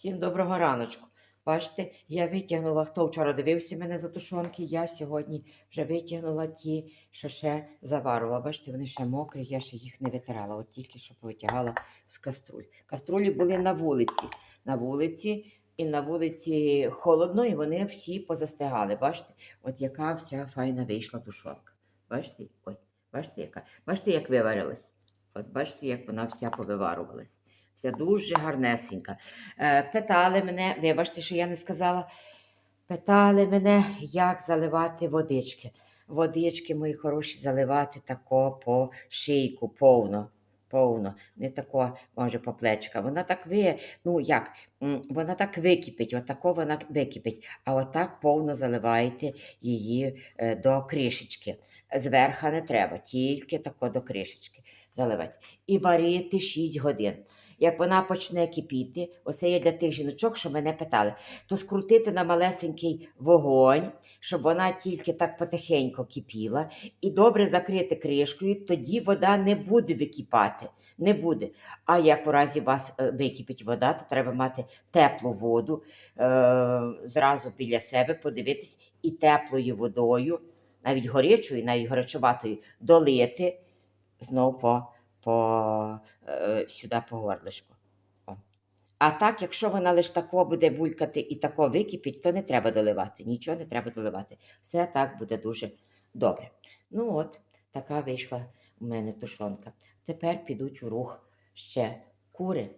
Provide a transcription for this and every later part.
Всім доброго раночку. Бачите, я витягнула, хто вчора дивився мене за тушонки, я сьогодні вже витягнула ті, що ще заварувала. Бачите, вони ще мокрі, я ще їх не витирала, от тільки що повитягала з каструль. Каструлі були на вулиці. На вулиці, і на вулиці холодно, і вони всі позастигали. Бачите, от яка вся файна вийшла тушонка. Бачите? Ой, бачите, яка? Бачите, як виварилась? От бачите, як вона вся повиварувалась. Вся дуже гарнесенька. Е, питали мене, вибачте, що я не сказала. Питали мене, як заливати водички. Водички, мої хороші, заливати тако по шийку, повно. Повно, не тако, може, по плечка. Вона так ви, ну як, вона так википить, отако вона википить, а отак повно заливаєте її е, до кришечки. Зверха не треба, тільки тако до кришечки заливати. І варити 6 годин. Як вона почне кипіти, оце є для тих жіночок, що мене питали, то скрутити на малесенький вогонь, щоб вона тільки так потихеньку кипіла, і добре закрити кришкою, тоді вода не буде википати. Не буде. А як у разі вас е, википить вода, то треба мати теплу воду е, зразу біля себе, подивитись і теплою водою, навіть горячою, навіть горячуватою, долити знов по, по, е, сюди по горлишку. О. А так, якщо вона лише тако буде булькати і тако википить, то не треба доливати. Нічого не треба доливати. Все так буде дуже добре. Ну от, така вийшла у мене тушонка. Тепер підуть у рух ще кури.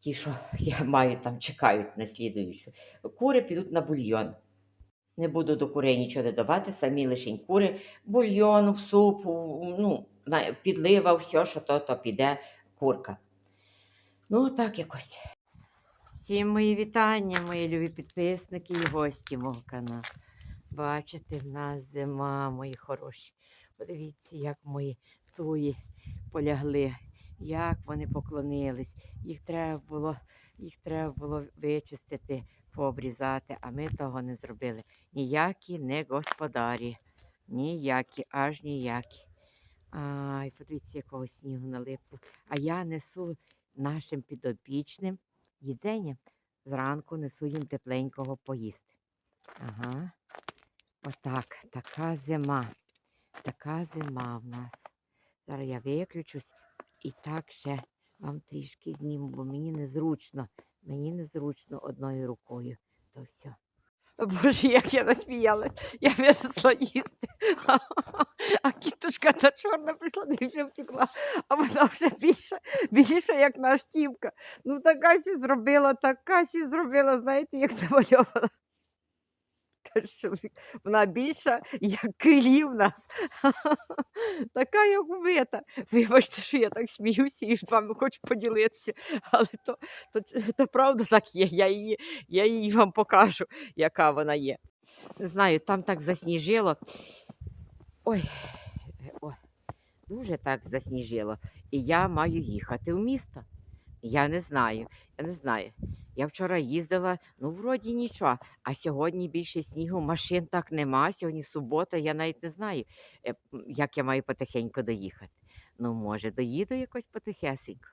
Ті, що я маю там, чекають на слідуючу. Кури підуть на бульйон. Не буду до курей нічого додавати, самі лишень кури, бульйону, в супу, ну, підлива, все, що то, то піде курка. Ну, так якось. Всім мої вітання, мої любі підписники і гості мого каналу. Бачите, в нас зима, мої хороші. Подивіться, як мої туї полягли, як вони поклонились. Їх треба було, їх треба було вичистити, пообрізати, а ми того не зробили. Ніякі не господарі. Ніякі, аж ніякі. Ай, подивіться, якого снігу налипло. А я несу нашим підопічним їдення. Зранку несу їм тепленького поїсти. Ага. Отак, така зима. Така зима в нас. Зараз я виключусь і так ще вам трішки зніму, бо мені незручно. Мені незручно одною рукою. То все. Боже, як я насміялась, я винесла їсти. А кіточка та чорна прийшла, де вже втекла, а вона вже більша, більша, як наш тімка. Ну, така сі зробила, така сі зробила, знаєте, як намальована. Чоловік, вона більша, як крилів нас. така, як вбита. Вибачте, що я так сміюся і з вами хочу поділитися. Але то, то, то правда так є. Я її, я її вам покажу, яка вона є. Не знаю, там так засніжило. Ой, ой, дуже так засніжило. І я маю їхати в місто. Я не знаю, я не знаю. Я вчора їздила, ну, вроді нічого, а сьогодні більше снігу, машин так нема. Сьогодні субота, я навіть не знаю, е, як я маю потихеньку доїхати. Ну, може, доїду якось потихесенько.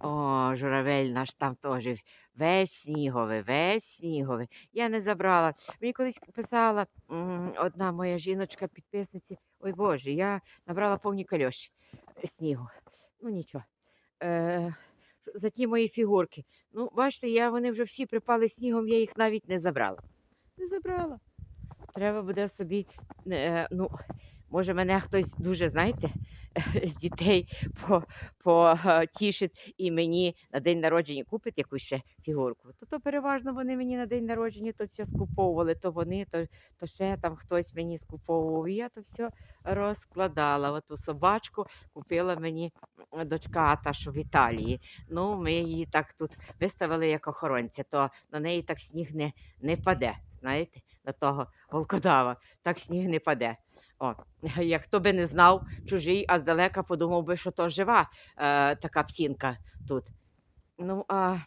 О, журавель наш там теж весь сніговий, весь сніговий. Я не забрала. Мені колись писала одна моя жіночка підписниці. Ой Боже, я набрала повні кальоші е, снігу. Ну нічого. Е, за ті мої фігурки. Ну, бачите, я, вони вже всі припали снігом, я їх навіть не забрала. Не забрала. Треба буде собі, е, ну, може, мене хтось дуже, знаєте, з дітей потішить і мені на день народження купить якусь ще фігурку. То, то переважно вони мені на день народження то все скуповували, то вони, то, то ще там хтось мені скуповував. Я то все розкладала. Оту собачку купила мені дочка та що в Італії. Ну, ми її так тут виставили як охоронця, то на неї так сніг не, не паде. Знаєте, на того волкодава, так сніг не паде. О, як хто би не знав, чужий, а здалека подумав би, що то жива е, така псінка тут. Ну, а,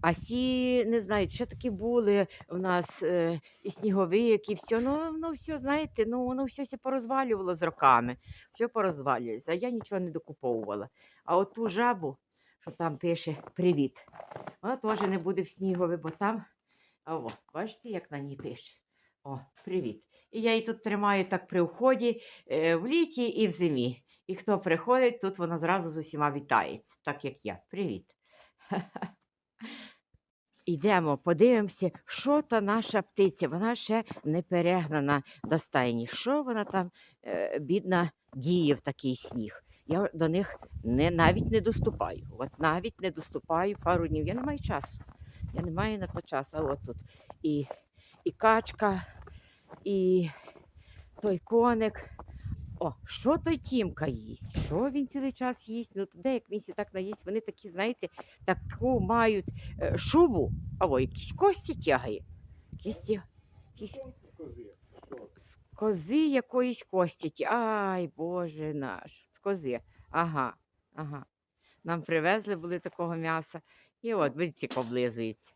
а сі, не знаю, ще такі були в нас е, і сніговик, і все. Ну, ну все, знаєте, ну воно все ся порозвалювало з роками. Все порозвалюється, а я нічого не докуповувала. А от ту жабу, що там пише привіт. Вона теж не буде в снігові, бо там, о, бачите, як на ній пише. О, привіт. І я її тут тримаю так при вході е, в літі і в зимі. І хто приходить, тут вона зразу з усіма вітається, так як я. Привіт. Йдемо, подивимося, що та наша птиця. Вона ще не перегнана до стайні. Що вона там, е, бідна, діє в такий сніг. Я до них не, навіть не доступаю. От навіть не доступаю пару днів. Я не маю часу. Я не маю на то часу. А от тут і, і качка, і той коник. О, що той Тімка їсть? Що він цілий час їсть? Ну, де як він сі так наїсть, вони такі, знаєте, таку мають е, шубу, а о, якісь кості тягає. Якісь, ті- кози якоїсь кості. ті- Ай, Боже наш, з кози. Ага, ага. Нам привезли були такого м'яса. І от, бачите, облизується.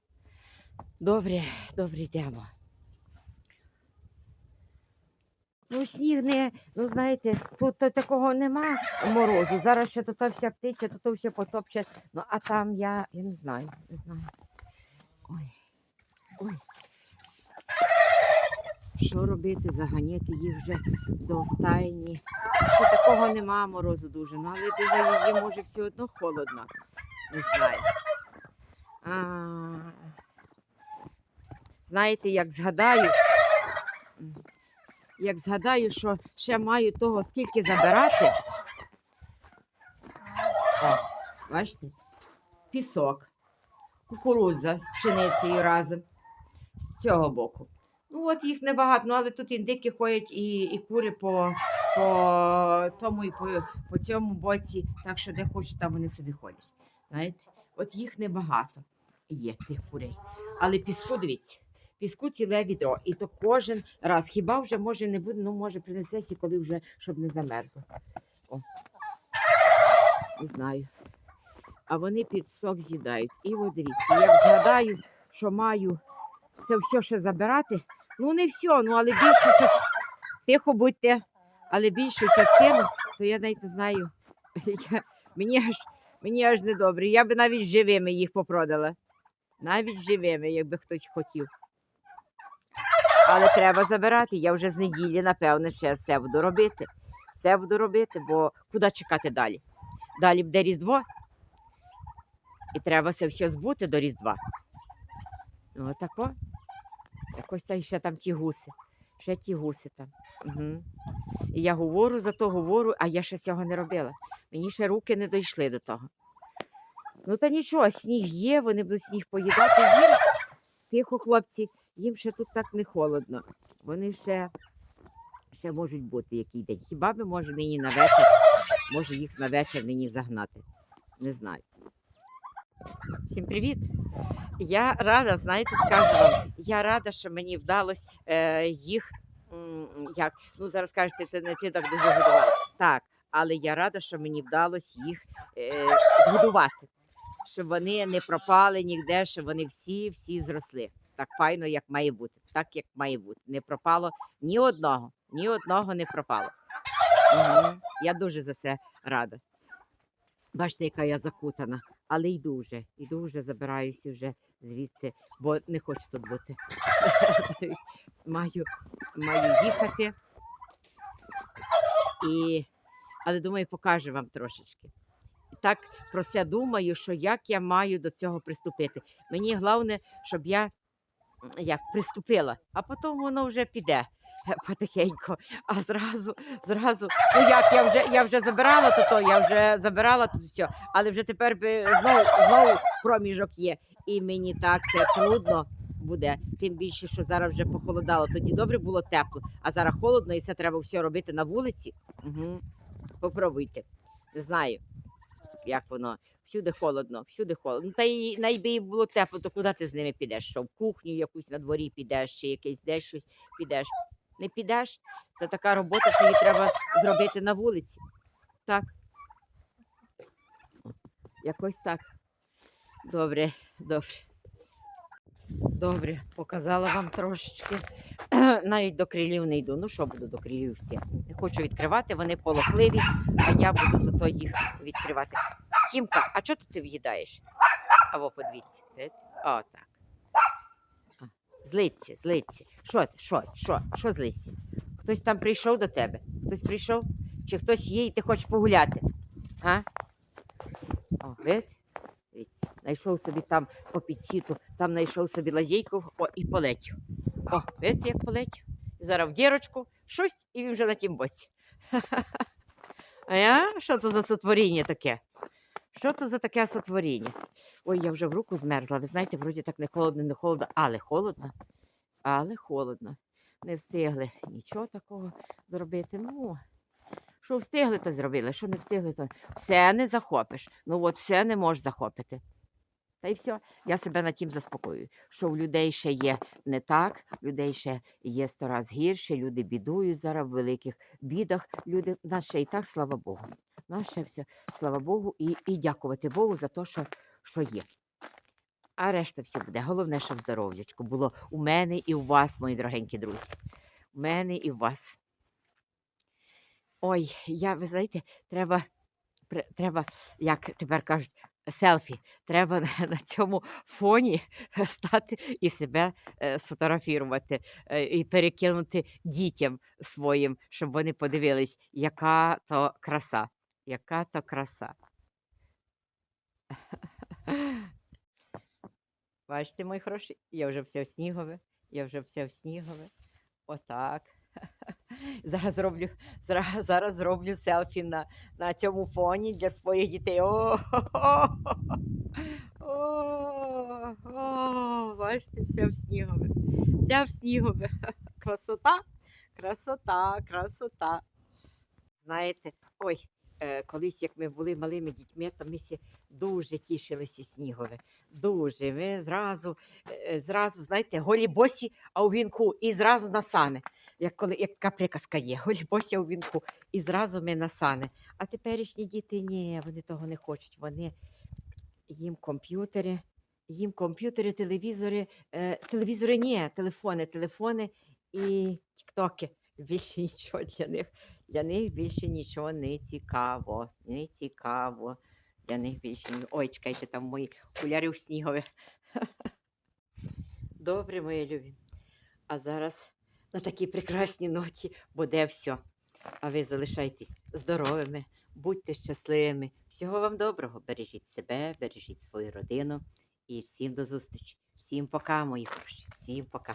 Добре, добре, йдемо. Ну, сніг не, ну знаєте, тут такого нема морозу. Зараз ще тут вся птиця, тут все потопче. Ну, а там я, я не знаю, не знаю. Ой, ой. Що робити? Заганяти їх вже до стайні. Ще такого нема морозу дуже, ну але дуже її може все одно холодно. Не знаю. А, знаєте, як згадаю, як згадаю, що ще маю того скільки забирати. О, бачите? Пісок, кукурудза з пшеницею разом з цього боку. Ну, от їх небагато, ну, але тут індики ходять і, і кури по, по тому і по, по цьому боці, так що де хочуть, там вони собі ходять. Знаєте? От їх небагато є, тих курей. Але піску, дивіться, піску ціле відро. І то кожен раз. Хіба вже може не буде, ну може принесеться, коли вже щоб не замерзло. О. Не знаю. А вони пісок з'їдають. І от дивіться, як згадаю, що маю це все ще забирати. Ну, не все, ну але більшу частину. Тихо будьте, але більшу частину, то я навіть не знаю. Я, мені, аж, мені аж недобре. Я би навіть живими їх попродала. Навіть живими, якби хтось хотів. Але треба забирати. Я вже з неділі, напевно, ще все буду робити. Все буду робити, бо куди чекати далі? Далі буде Різдво. І треба це все збути до Різдва. Ну, отако. Якось та ще там ті гуси. Ще ті гуси там. Угу. І я говорю за то говорю, а я ще цього не робила. Мені ще руки не дійшли до того. Ну та нічого, сніг є, вони будуть сніг поїдати. Тихо, хлопці, їм ще тут так не холодно. Вони ще, ще можуть бути який день. Хіба би може нині на вечір, може їх на вечір нині загнати. Не знаю. Всім привіт! Я рада, знаєте, скажу вам, я рада, що мені вдалося е, їх як, ну зараз кажете, ти не ти так дуже годувала. Так, але я рада, що мені вдалося їх е, згодувати, щоб вони не пропали ніде, щоб вони всі, всі зросли. Так файно, як має бути, так як має бути. Не пропало ні одного, ні одного не пропало. Угу. Я дуже за це рада. Бачите, яка я закутана, але йду вже, йду вже, забираюся вже звідси, бо не хочу тут бути. маю, маю їхати. І... Але думаю, покажу вам трошечки. І так про це думаю, що як я маю до цього приступити. Мені головне, щоб я як приступила, а потім воно вже піде потихеньку. А зразу, зразу, ну як я вже я вже забирала то, то я вже забирала то все, але вже тепер би знову, знову проміжок є. І мені так це трудно буде. Тим більше, що зараз вже похолодало. Тоді добре було тепло, а зараз холодно, і це треба все робити на вулиці. Угу. Попробуйте. Знаю, як воно. Всюди холодно, всюди холодно. Ну, Та й найби було тепло, то куди ти з ними підеш? Що в кухню якусь на дворі підеш, чи якесь десь щось підеш. Не підеш. Це така робота, що її треба зробити на вулиці. Так. Якось так. Добре, добре. Добре, показала вам трошечки. Навіть до крилів не йду. Ну що буду до крилів йти? Не хочу відкривати, вони полохливі, а я буду того їх відкривати. Тімка, а чого ти в'їдаєш? Або подивіться. видите? О, так. Злиться, злиться. Що ти? Що? Що? Що злиться? Хтось там прийшов до тебе? Хтось прийшов? Чи хтось є і ти хочеш погуляти? А? О, видите? Знайшов собі там по підсіту, там знайшов собі лазейку о, і полетів. О, видите, як полетів? Зараз в дірочку, щось, і він вже на тім боці. А я? Що це за сотворіння таке? Що це за таке сотворіння? Ой, я вже в руку змерзла. Ви знаєте, вроді так не холодно, не холодно, але холодно. Але холодно. Не встигли нічого такого зробити. Ну, що встигли, то зробили, що не встигли, то все не захопиш. Ну от все не можеш захопити. Та й все, я себе на тім заспокоюю, що в людей ще є не так, в людей ще є сто раз гірше, люди бідують зараз в великих бідах. Люди, в нас ще і так, слава Богу. В Нас ще все, слава Богу, і, і дякувати Богу за те, що, що є. А решта все буде. Головне, щоб здоров'ячко було у мене і у вас, мої дорогенькі друзі. У мене і у вас. Ой, я, ви знаєте, треба, треба, як тепер кажуть, селфі. Треба на, цьому фоні стати і себе е, сфотографірувати е, і перекинути дітям своїм, щоб вони подивились, яка то краса. Яка то краса. Бачите, мої хороші, я вже все в снігове, я вже все в снігове. Отак. Зараз зроблю, зараз, зараз зроблю селфі на, на цьому фоні для своїх дітей. О, о, о, бачите, все в снігове. Вся в снігове. Красота, красота, красота. Знаєте, ой, колись, як ми були малими дітьми, то ми всі дуже тішилися снігове. Дуже. Ми зразу, е, зразу, знаєте, голі босі, а у вінку, і зразу на сани. Як коли як така приказка є, голі босі а у вінку, і зразу ми на сани. А теперішні діти ні, вони того не хочуть. Вони їм комп'ютери, їм комп'ютери, телевізори, е, телевізори ні, телефони, телефони і тіктоки. Більше нічого для них. Для них більше нічого не цікаво. Не цікаво. Для них більше. Ой, чекайте, там мої окуляри в снігові. Добре, мої любі. А зараз на такій прекрасній ноті буде все. А ви залишайтесь здоровими, будьте щасливими. Всього вам доброго. Бережіть себе, бережіть свою родину. І всім до зустрічі. Всім пока, мої хороші. Всім пока.